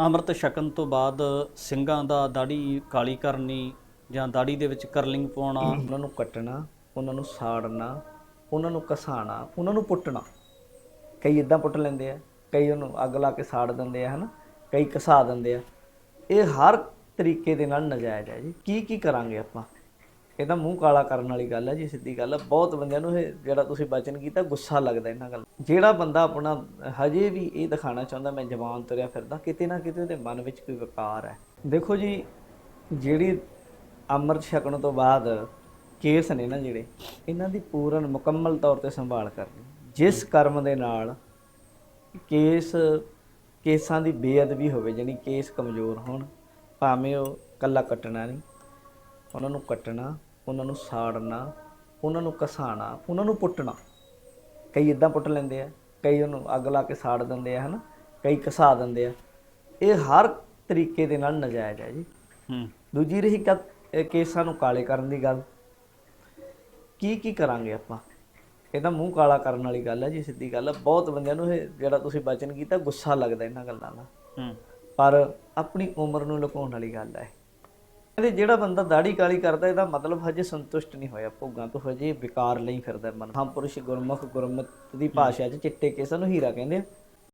ਅੰਮ੍ਰਿਤ ਛਕਣ ਤੋਂ ਬਾਅਦ ਸਿੰਘਾਂ ਦਾ ਦਾੜੀ ਕਾਲੀ ਕਰਨੀ ਜਾਂ ਦਾੜੀ ਦੇ ਵਿੱਚ ਕਰਲਿੰਗ ਪਾਉਣਾ, ਉਹਨਾਂ ਨੂੰ ਕੱਟਣਾ, ਉਹਨਾਂ ਨੂੰ ਸਾੜਨਾ, ਉਹਨਾਂ ਨੂੰ ਕਸਾਣਾ, ਉਹਨਾਂ ਨੂੰ ਪੁੱਟਣਾ। ਕਈ ਇਦਾਂ ਪੁੱਟ ਲੈਂਦੇ ਆ, ਕਈ ਉਹਨੂੰ ਅੱਗ ਲਾ ਕੇ ਸਾੜ ਦਿੰਦੇ ਆ, ਹਨਾ? ਕਈ ਕਸਾ ਦਿੰਦੇ ਆ। ਇਹ ਹਰ ਤਰੀਕੇ ਦੇ ਨਾਲ ਨਜਾਇਜ਼ ਹੈ ਜੀ। ਕੀ ਕੀ ਕਰਾਂਗੇ ਆਪਾਂ? ਇਹ ਤਾਂ ਮੂੰਹ ਕਾਲਾ ਕਰਨ ਵਾਲੀ ਗੱਲ ਹੈ ਜੀ, ਸਿੱਧੀ ਗੱਲ ਹੈ। ਬਹੁਤ ਬੰਦਿਆਂ ਨੂੰ ਇਹ ਜਿਹੜਾ ਤੁਸੀਂ ਬਚਨ ਕੀਤਾ, ਗੁੱਸਾ ਲੱਗਦਾ ਇਹਨਾਂ ਗੱਲ ਜਿਹੜਾ ਬੰਦਾ ਆਪਣਾ ਹਜੇ ਵੀ ਇਹ ਦਿਖਾਣਾ ਚਾਹੁੰਦਾ, ਮੈਂ ਜਵਾਨ ਤੁਰਿਆ ਫਿਰਦਾ, ਕਿਤੇ ਨਾ ਕਿਤੇ ਉਹਦੇ ਮਨ ਵਿੱਚ ਕੋਈ ਵਿਕਾਰ ਹੈ। ਦੇਖੋ ਜੀ, ਜਿਹੜੀ ਅੰਮ੍ਰਿਤ ਛਕਣ ਤੋਂ ਬਾਅਦ ਕੇਸ ਨੇ ਨਾ ਜਿਹੜੇ, ਇਹਨਾਂ ਦੀ ਪੂਰਨ ਮੁਕੰਮਲ ਤੌਰ ਤੇ ਸੰਭਾਲ ਕਰਨੀ। ਜਿਸ ਕਰਮ ਦੇ ਨਾਲ ਕੇਸ, ਕੇਸਾਂ ਦੀ ਬੇਅਦਬੀ ਹੋਵੇ, ਜਾਣੀ ਕੇਸ ਕਮਜ਼ੋਰ ਹੋਣ, ਭਾਵੇਂ ਉਹ ਕੱਲਾ ਕੱਟਣਾ ਨਹੀਂ, ਉਹਨਾਂ ਨੂੰ ਕੱਟਣਾ ਉਹਨਾਂ ਨੂੰ ਸਾੜਨਾ ਉਹਨਾਂ ਨੂੰ ਕਸਾਣਾ ਉਹਨਾਂ ਨੂੰ ਪੁੱਟਣਾ। ਕਈ ਇਦਾਂ ਪੁੱਟ ਲੈਂਦੇ ਆ ਕਈ ਉਹਨੂੰ ਅੱਗ ਲਾ ਕੇ ਸਾੜ ਦਿੰਦੇ ਆ ਹਨਾ? ਕਈ ਕਸਾ ਦਿੰਦੇ ਆ। ਇਹ ਹਰ ਤਰੀਕੇ ਦੇ ਨਾਲ ਨਜਾਇਜ਼ ਹੈ ਜੀ। ਹੂੰ। ਦੂਜੀ ਰਹੀ ਕੇਸਾਂ ਨੂੰ ਕਾਲੇ ਕਰਨ ਦੀ ਗੱਲ। ਕੀ ਕੀ ਕਰਾਂਗੇ ਆਪਾਂ? ਇਹ ਤਾਂ ਮੂੰਹ ਕਾਲਾ ਕਰਨ ਵਾਲੀ ਗੱਲ ਹੈ ਜੀ ਸਿੱਧੀ ਗੱਲ ਹੈ। ਬਹੁਤ ਬੰਦਿਆਂ ਨੂੰ ਇਹ ਜਿਹੜਾ ਤੁਸੀਂ ਬਚਨ ਕੀਤਾ ਗੁੱਸਾ ਲੱਗਦਾ ਇਹਨਾਂ ਗੱਲਾਂ ਦਾ। ਹੂੰ। ਪਰ ਆਪਣੀ ਉਮਰ ਨੂੰ ਲੁਕਾਉਣ ਵਾਲੀ ਗੱਲ ਹੈ। ਕਹਿੰਦੇ ਜਿਹੜਾ ਬੰਦਾ ਦਾੜੀ ਕਾਲੀ ਕਰਦਾ, ਇਹਦਾ ਮਤਲਬ ਹਜੇ ਸੰਤੁਸ਼ਟ ਨਹੀਂ ਹੋਇਆ। ਭੋਗਾਂ ਤੋਂ ਹਜੇ ਵਿਕਾਰ ਲਈ ਫਿਰਦਾ ਮਨ। ਹਾਂ ਪੁਰਸ਼ ਗੁਰਮੁਖ ਗੁਰਮਤ ਦੀ ਭਾਸ਼ਾ 'ਚ ਚਿੱਟੇ ਕੇਸਾਂ ਨੂੰ ਹੀਰਾ ਕਹਿੰਦੇ ਆ।